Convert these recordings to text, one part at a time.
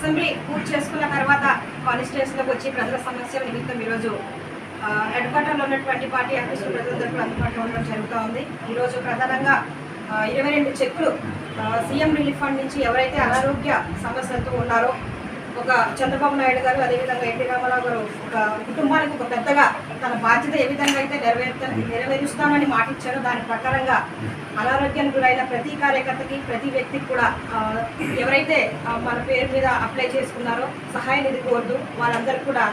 Assembly పూర్తి చేసుకున్న తర్వాత కాన్స్టిట్యూన్సీలోకి వచ్చి ప్రజల సమస్య నిమిత్తం ఈరోజు హెడ్ క్వార్టర్లో ఉన్నటువంటి పార్టీ ఆఫీసులు ప్రజలందరికీ అందుబాటులో ఉండడం జరుగుతూ ఉంది ఈరోజు ప్రధానంగా ఇరవై రెండు చెక్కులు సీఎం రిలీఫ్ ఫండ్ నుంచి ఎవరైతే అనారోగ్య సమస్యలతో ఉన్నారో ఒక చంద్రబాబు నాయుడు గారు అదేవిధంగా ఎన్టీ రామారావు గారు ఒక కుటుంబానికి ఒక పెద్దగా తన బాధ్యత ఏ విధంగా అయితే నెరవేర్త నెరవేరుస్తామని మాట ఇచ్చారో దాని ప్రకారంగా అనారోగ్యానికి గురైన ప్రతి కార్యకర్తకి ప్రతి వ్యక్తికి కూడా ఎవరైతే మన పేరు మీద అప్లై చేసుకున్నారో సహాయ నిధి కోరుతూ వాళ్ళందరూ కూడా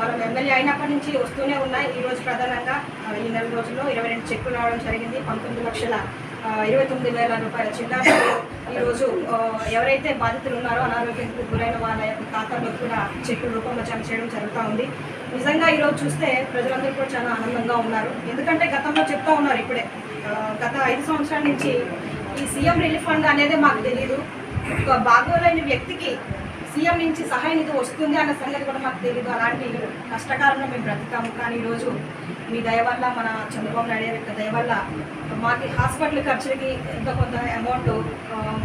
మనం ఎమ్మెల్యే అయినప్పటి నుంచి వస్తూనే ఉన్నాయి. ఈ రోజు ప్రధానంగా ఈ నెల రోజుల్లో ఇరవై రెండు చెక్కులు రావడం జరిగింది. పంతొమ్మిది లక్షల ఇరవై తొమ్మిది వేల రూపాయల చిన్నారులు ఈరోజు ఎవరైతే బాధితులు ఉన్నారో అనారోగ్యానికి గురైన వాళ్ళ యొక్క ఖాతాలో కూడా చెట్టు రూపంలో జమ చేయడం జరుగుతూ ఉంది. నిజంగా ఈరోజు చూస్తే ప్రజలందరూ కూడా చాలా ఆనందంగా ఉన్నారు. ఎందుకంటే గతంలో చెప్తా ఉన్నారు ఇప్పుడే. గత ఐదు సంవత్సరాల నుంచి ఈ సీఎం రిలీఫ్ ఫండ్ అనేది మాకు తెలియదు ఒక బాగోలేని వ్యక్తికి సీఎం నుంచి సహాయ నిధి వస్తుంది అన్న సంగతి కూడా మాకు తెలియదు అలాంటి కష్టకాలంలో మేము బ్రతికాము కానీ ఈరోజు మీ దయ వల్ల మన చంద్రబాబు నాయుడు యొక్క దయ వల్ల మాకు హాస్పిటల్ ఖర్చులకి ఎంతో కొంత అమౌంట్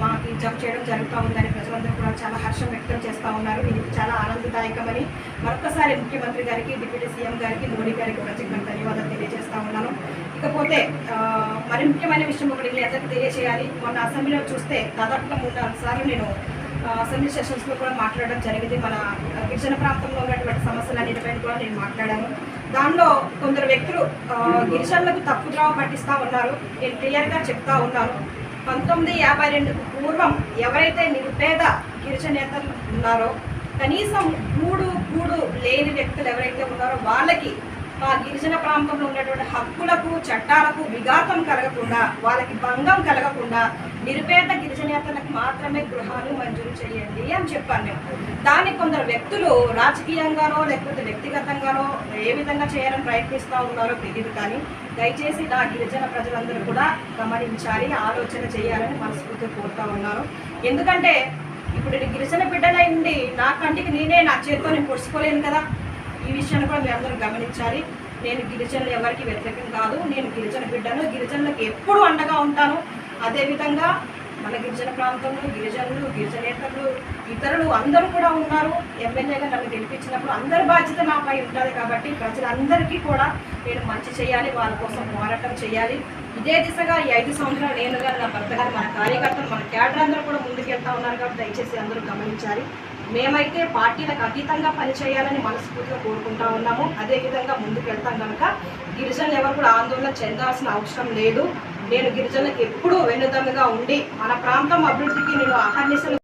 మాకు జమ చేయడం జరుగుతూ ఉందని ప్రజలందరూ కూడా చాలా హర్షం వ్యక్తం చేస్తూ ఉన్నారు. ఇది చాలా ఆనందదాయకమని మరొకసారి ముఖ్యమంత్రి గారికి డిప్యూటీ సీఎం గారికి మోడీ గారికి ప్రత్యేకంగా ధన్యవాదాలు తెలియజేస్తూ ఉన్నాను. ఇకపోతే మరి ముఖ్యమైన విషయం ఒకటి అందరికీ తెలియజేయాలి. మొన్న అసెంబ్లీలో చూస్తే దాదాపుగా మూడు నాలుగు సార్లు నేను అసెంబ్లీ సెషన్స్లో కూడా మాట్లాడడం జరిగింది. మన గిరిజన ప్రాంతంలో ఉన్నటువంటి సమస్యలన్నిటిపైన కూడా నేను మాట్లాడాను. దానిలో కొందరు వ్యక్తులు గిరిజనులకు గిరిజనులకు తప్పుద్రావ పట్టిస్తూ ఉన్నారు. నేను క్లియర్గా చెప్తా ఉన్నాను. పంతొమ్మిది యాభై రెండుకు పూర్వం ఎవరైతే నిరుపేద గిరిజనేతలు ఉన్నారో కనీసం కూడు కూడు లేని వ్యక్తులు ఎవరైతే ఉన్నారో వాళ్ళకి ఆ గిరిజన ప్రాంతంలో ఉన్నటువంటి హక్కులకు చట్టాలకు విఘాతం కలగకుండా వాళ్ళకి భంగం కలగకుండా నిరుపేద గిరిజనేతలకు మాత్రమే గృహాలు మంజూరు చేయండి అని చెప్పాను నేను. దాన్ని కొందరు వ్యక్తులు రాజకీయంగానో లేకపోతే వ్యక్తిగతంగానో ఏ విధంగా చేయాలని ప్రయత్నిస్తూ ఉన్నారో తెలియదు కానీ దయచేసి నా గిరిజన ప్రజలందరూ కూడా గమనించాలి ఆలోచన చేయాలని మనస్ఫూర్తి కోరుతా ఉన్నాను. ఎందుకంటే ఇప్పుడు గిరిజన బిడ్డలైంది నా కంటికి నేనే నా చేతితో నేను పొడుచుకోలేను కదా. ఈ విషయాన్ని కూడా మీరు అందరూ గమనించాలి. నేను గిరిజనులు ఎవరికి వ్యతిరేకం కాదు. నేను గిరిజన బిడ్డను గిరిజనులకు ఎప్పుడు అండగా ఉంటాను. అదేవిధంగా మన గిరిజన ప్రాంతంలో గిరిజనులు గిరిజనేతరులు ఇతరులు అందరూ కూడా ఉన్నారు. ఎమ్మెల్యేగా నన్ను గెలిపించినప్పుడు అందరి బాధ్యత నాపై ఉంటుంది కాబట్టి ప్రజలందరికీ కూడా నేను మంచి చేయాలి వాళ్ళ కోసం పోరాటం చేయాలి. ఇదే దిశగా ఈ ఐదు సంవత్సరాలు నేను గారు నా భర్త గారు మన కార్యకర్తలు మన క్యాడర్ అందరూ కూడా ముందుకెళ్తా ఉన్నారు కాబట్టి దయచేసి అందరూ గమనించాలి. మేమైతే పార్టీలకు అతీతంగా పనిచేయాలని మనస్ఫూర్తిగా కోరుకుంటా ఉన్నాము. అదేవిధంగా ముందుకు వెళ్తాం కనుక గిరిజనులు ఎవరు కూడా ఆందోళన చెందాల్సిన అవసరం లేదు. నేను గిరిజనులకు ఎప్పుడూ వెన్నుదన్నుగా ఉండి మన ప్రాంతం అభివృద్ధికి నేను అహర్నిశలు